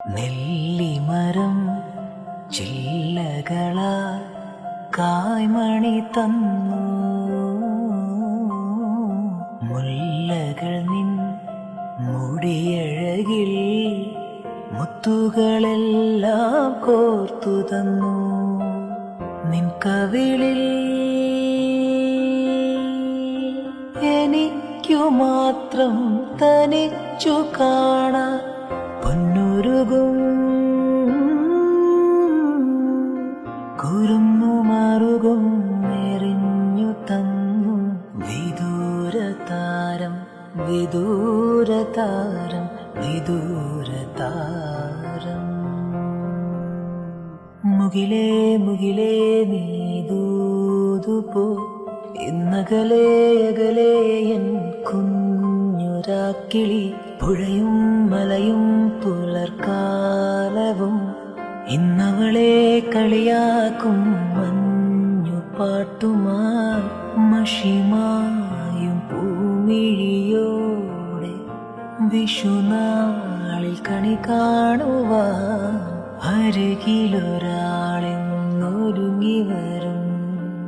നെല്ലിമരം ചില്ലകളാ കായ്മണി തന്നു. മുല്ലകൾ നിൻ മുടിയഴകിൽ മുത്തുകളെല്ലാം കോർത്തു തന്നു. നിൻ കവിളിൽ എനിക്കു മാത്രം തനിച്ചു കാണാൻ പൊന്നുരുകും കുറുന്നു മാറുകും എറിഞ്ഞു തന്നു വിദൂര താരം വിദൂര താരം വിദൂര താരം മുകിലേ മുകിലേ നീ ദൂതുപോ ഇന്നകലേ അകലേ എൻ കുഞ്ഞുരാക്കിളി പുഴയും മലയും പുലർക്കാലവും ഇന്നവളെ കളിയാക്കും മഞ്ഞു പാട്ടുമായി മഷിമായും പൂമിഴിയോടെ വിഷുനാളിൽ കണി കാണുവാൻ അരുകിലൊരാ